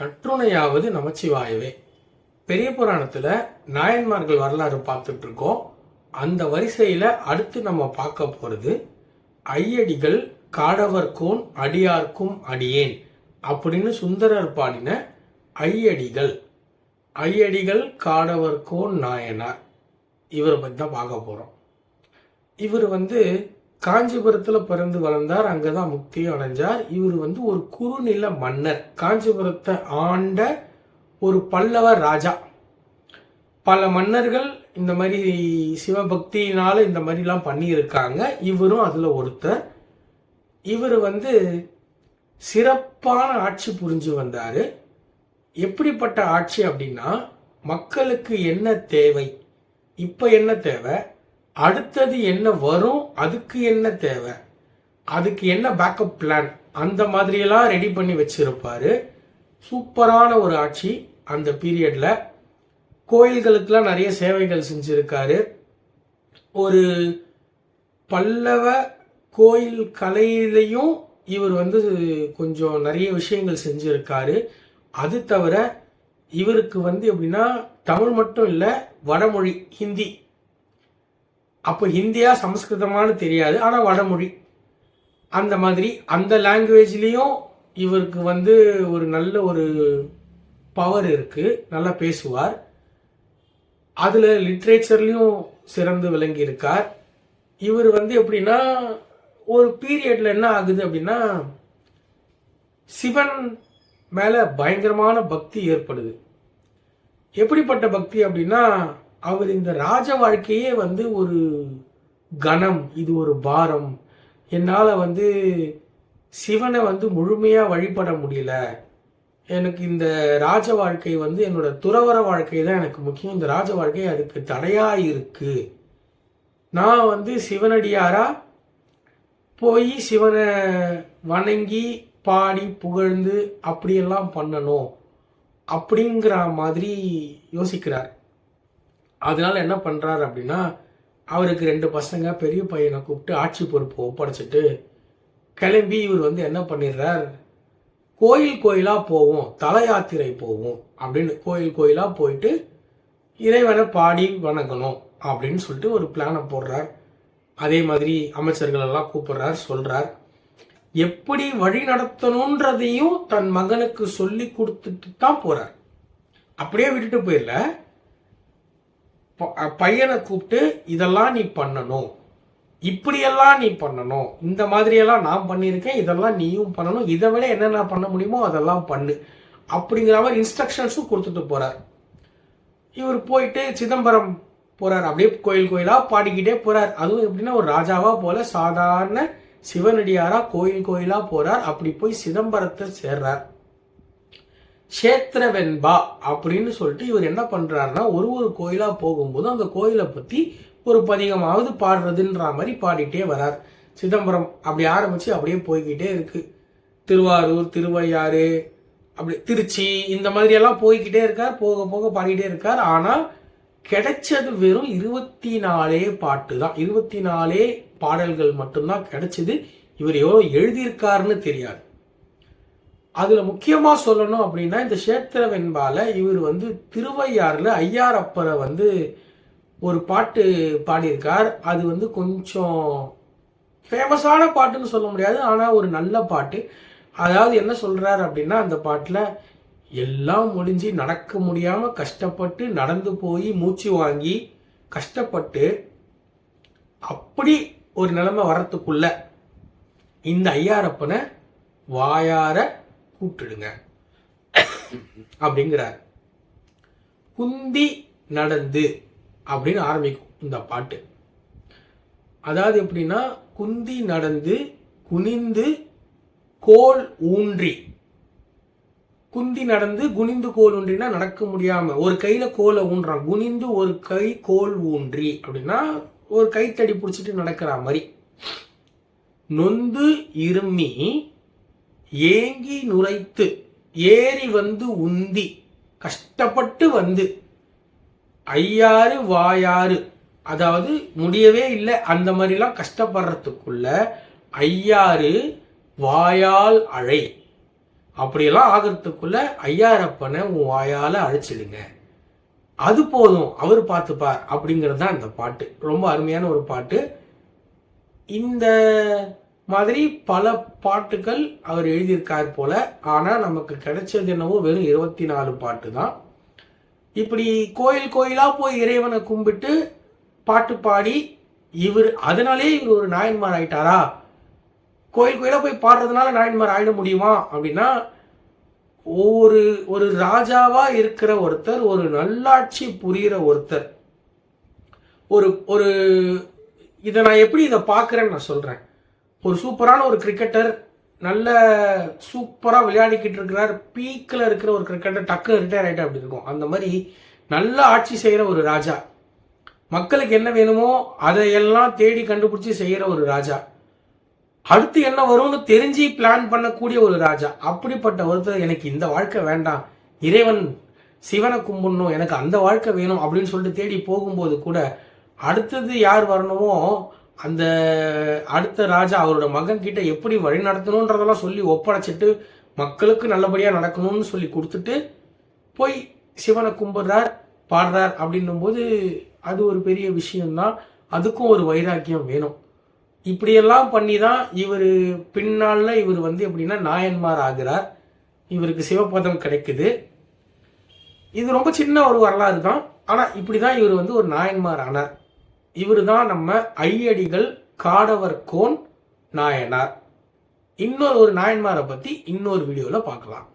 நற்றுணையாவது நமச்சிவாயவே. பெரிய புராணத்துல நாயன்மார்கள் வரலாறு பார்த்துட்டு இருக்கோம் அந்த வரிசையில அடுத்து நம்ம பார்க்க போறது ஐயடிகள் காடவர்கோன் அடியார்க்கும் அடியேன் அப்படின்னு சுந்தரர் பாடின ஐயடிகள். ஐயடிகள் காடவர்கோன் நாயனார். இவரை பற்றி தான் பார்க்க போகிறோம் இவர் வந்து காஞ்சிபுரத்தில் பிறந்து வளர்ந்தார். அங்கே தான் முக்தியும் அடைஞ்சார். இவர் வந்து ஒரு குறுநில மன்னர். காஞ்சிபுரத்தை ஆண்ட ஒரு பல்லவ ராஜா. பல மன்னர்கள் இந்த மாதிரி சிவபக்தியினால் இந்த மாதிரிலாம் பண்ணியிருக்காங்க. இவரும் அதில் ஒருத்தர். இவர் வந்து சிறப்பான ஆட்சி புரிஞ்சு வந்தார். எப்படிப்பட்ட ஆட்சி அப்படின்னா மக்களுக்கு என்ன தேவை? இப்ப என்ன தேவை? அடுத்தது என்ன வரும்? அதுக்கு என்ன தேவை? அதுக்கு என்ன பேக்கப் பிளான் அந்த மாதிரியெல்லாம் ரெடி பண்ணி வச்சிருப்பாரு. சூப்பரான ஒரு ஆட்சி அந்த பீரியட்ல கோயில்களுக்கெல்லாம் நிறைய சேவைகள் செஞ்சிருக்காரு. ஒரு பல்லவ கோயில் கலையிலையும் இவர் வந்து கொஞ்சம் நிறைய விஷயங்கள் செஞ்சிருக்காரு. அது தவிர இவருக்கு வந்து எப்படின்னா தமிழ் மட்டும் இல்லை வடமொழி ஹிந்தி. அப்போ ஹிந்தியா சமஸ்கிருதமானு தெரியாது ஆனால் வடமொழி. அந்த மாதிரி அந்த லாங்குவேஜ்லேயும் இவருக்கு வந்து ஒரு நல்ல ஒரு பவர் இருக்குது நல்லா பேசுவார். அதில் லிட்ரேச்சர்லேயும் சிறந்து விளங்கி இருக்கார் இவர் வந்து எப்படின்னா ஒரு பீரியடில் என்ன ஆகுது அப்படின்னா சிவன் மேலே பயங்கரமான பக்தி ஏற்படுது. எப்படிப்பட்ட பக்தி அப்படின்னா அவர் இந்த ராஜ வாழ்க்கையே வந்து ஒரு கணம் இது ஒரு பாரம். என்னால் வந்து சிவனை வந்து முழுமையாக வழிபட முடியல. எனக்கு இந்த ராஜ வாழ்க்கை வந்து என்னோட துறவர வாழ்க்கை தான் எனக்கு முக்கியம். இந்த ராஜ வாழ்க்கை அதுக்கு தடையாக இருக்கு. நான் வந்து சிவனடியாரா போய் சிவனை வணங்கி பாடி புகழ்ந்து அப்படியெல்லாம் பண்ணணும் அப்படிங்கிற மாதிரி யோசிக்கிறார். அதனால என்ன பண்ணுறார் அப்படின்னா அவருக்கு ரெண்டு பசங்க பெரிய பையனை கூப்பிட்டு ஆட்சி பொறுப்பு ஒப்படைச்சிட்டு கிளம்பி இவர் வந்து என்ன பண்ணிடுறார்? கோயில் கோயிலாக போவோம் தல யாத்திரை போவோம் அப்படின்னு கோயில் கோயிலாக போயிட்டு இறைவனை பாடி வணங்கணும் அப்படின்னு சொல்லிட்டு ஒரு பிளானை போடுறார். அதே மாதிரி அமைச்சர்கள் எல்லாம் கூப்பிடுறார் சொல்கிறார் எப்படி வழி நடத்தணுன்றதையும் தன் மகனுக்கு சொல்லி கொடுத்துட்டு தான் போறார். அப்படியே விட்டுட்டு போயிடல ப- பையனை கூப்பிட்டு இதெல்லாம் நீ பண்ணணும். இப்படியெல்லாம் நீ பண்ணணும். இந்த மாதிரியெல்லாம் நான் பண்ணியிருக்கேன். இதெல்லாம் நீயும் பண்ணணும். இதை விட என்னென்ன பண்ண முடியுமோ அதெல்லாம் பண்ணு. அப்படிங்கிற மாதிரி இன்ஸ்ட்ரக்ஷன்ஸும் கொடுத்துட்டு போறார். இவர் போயிட்டு சிதம்பரம் போறார். அப்படியே கோயில் கோயிலா பாடிக்கிட்டே போறார். அதுவும் எப்படின்னா ஒரு ராஜாவா போல சாதாரண சிவனடியாரா கோயில் கோயிலா போறார். அப்படி போய் சிதம்பரத்தை சேர்றார். கஷேத்திரவென்பா அப்படின்னு சொல்லிட்டு இவர் என்ன பண்றாருன்னா ஒரு ஒரு கோயிலா போகும்போது அந்த கோயிலை பத்தி ஒரு பதிகமாவது பாடுறதுன்ற மாதிரி பாடிட்டே வரார். சிதம்பரம் அப்படி ஆரம்பிச்சு அப்படியே போய்கிட்டே இருக்கு. திருவாரூர் திருவையாறு அப்படி திருச்சி இந்த மாதிரி எல்லாம் போய்கிட்டே இருக்கார். போக போக பாடிக்கிட்டே இருக்கார். ஆனா கிடைச்சது வெறும் இருபத்தி நாலே பாட்டு தான். இருபத்தி நாலே பாடல்கள் மட்டும்தான் கிடைச்சது. இவர் எவ்வளோ எழுதியிருக்காருன்னு தெரியாது. அதில் முக்கியமாக சொல்லணும் அப்படின்னா இந்த கஷேத்திர வெண்பால இவர் வந்து திருவையாறுல ஐயாரப்பரை வந்து ஒரு பாட்டு பாடியிருக்கார். அது வந்து கொஞ்சம் ஃபேமஸான பாட்டுன்னு சொல்ல முடியாது ஆனால் ஒரு நல்ல பாட்டு. அதாவது என்ன சொல்கிறார் அப்படின்னா அந்த பாட்டில் எல்லாம் முடிஞ்சு நடக்க முடியாம கஷ்டப்பட்டு நடந்து போய் மூச்சு வாங்கி கஷ்டப்பட்டு அப்படி ஒரு நிலைமை வரத்துக்குள்ள இந்த ஐயாரப்பனை வாயார கூப்பிட்டுடுங்க. அப்படிங்கிறார். குந்தி நடந்து அப்படின்னு ஆரம்பிக்கும் இந்த பாட்டு. அதாவது எப்படின்னா குந்தி நடந்து குனிந்து கோல் ஊன்றி குந்தி நடந்து குனிந்து கோல் ஊன்றினா நடக்க முடியாம ஒரு கையில கோலை ஊன்றான் குனிந்து ஒரு கை கோல் ஊன்றி அப்படின்னா ஒரு கைத்தடி பிடிச்சிட்டு நடக்கிற மாதிரி. நொந்து இருமி ஏங்கி நுரைத்து ஏறி வந்து உந்தி கஷ்டப்பட்டு வந்து ஐயாறு வாயாறு அதாவது முடியவே இல்லை அந்த மாதிரிலாம் கஷ்டப்படுறதுக்குள்ள ஐயாறு வாயால் அழை. அப்படியெல்லாம் ஆகிறதுக்குள்ள ஐயாரப்பனை உன் வாயால அழைச்சிடுங்க. அது போதும் அவர் பார்த்துப்பார் அப்படிங்கிறது தான் இந்த பாட்டு. ரொம்ப அருமையான ஒரு பாட்டு. இந்த மாதிரி பல பாட்டுகள் அவர் எழுதியிருக்கார் போல ஆனால் நமக்கு கிடைச்சது என்னவோ வெறும் இருபத்தி நாலு பாட்டு தான். இப்படி கோயில் கோயிலாக போய் இறைவனை கும்பிட்டு பாட்டு பாடி இவர் அதனாலே இவர் ஒரு நாயன்மார் ஆயிட்டாரா? கோயில் கோயிலா போய் பாடுறதுனால நாயன்மார் ஆயிட முடியுமா? அப்படின்னா ஒவ்வொரு ஒரு ராஜாவா இருக்கிற ஒருத்தர் ஒரு நல்லாட்சி புரிகிற ஒருத்தர். ஒரு ஒரு இதை நான் எப்படி இதை பார்க்குறேன்னு நான் சொல்றேன். ஒரு சூப்பரான ஒரு கிரிக்கெட்டர் நல்ல சூப்பராக விளையாடிக்கிட்டு இருக்கிறார். பீக்கில் இருக்கிற ஒரு கிரிக்கெட்டர் டக்கு ரிட்டையர் ஆகிட்டா அப்படி இருக்கும். அந்த மாதிரி நல்ல ஆட்சி செய்கிற ஒரு ராஜா. மக்களுக்கு என்ன வேணுமோ அதையெல்லாம் தேடி கண்டுபிடிச்சி செய்கிற ஒரு ராஜா. அடுத்து என்ன வரும்னு தெரிஞ்சு பிளான் பண்ணக்கூடிய ஒரு ராஜா. அப்படிப்பட்ட ஒருத்தர் எனக்கு இந்த வாழ்க்கை வேண்டாம். இறைவன் சிவனை கும்பிடணும். எனக்கு அந்த வாழ்க்கை வேணும் அப்படின்னு சொல்லிட்டு தேடி போகும்போது கூட அடுத்தது யார் வரணுமோ அந்த அடுத்த ராஜா அவரோட மகன் கிட்ட எப்படி வழி நடத்தணுன்றதெல்லாம் சொல்லி ஒப்படைச்சிட்டு மக்களுக்கு நல்லபடியா நடக்கணும்னு சொல்லி கொடுத்துட்டு போய் சிவனை கும்பிடுறார் பாடுறார் அப்படின்னும் போது அது ஒரு பெரிய விஷயம்தான். அதுக்கும் ஒரு வைராக்கியம் வேணும். இப்படியெல்லாம் பண்ணி தான் இவர் பின்னால் இவர் வந்து எப்படின்னா நாயன்மார் ஆகிறார். இவருக்கு சிவபதம் கிடைக்குது. இது ரொம்ப சின்ன ஒரு வரலாறு தான். ஆனால் இப்படி தான் இவர் வந்து ஒரு நாயன்மார் ஆனார். இவர் தான் நம்ம ஐயடிகள் காடவர் கோன் நாயனார். இன்னொரு ஒரு நாயன்மாரை பற்றி இன்னொரு வீடியோவில் பார்க்கலாம்.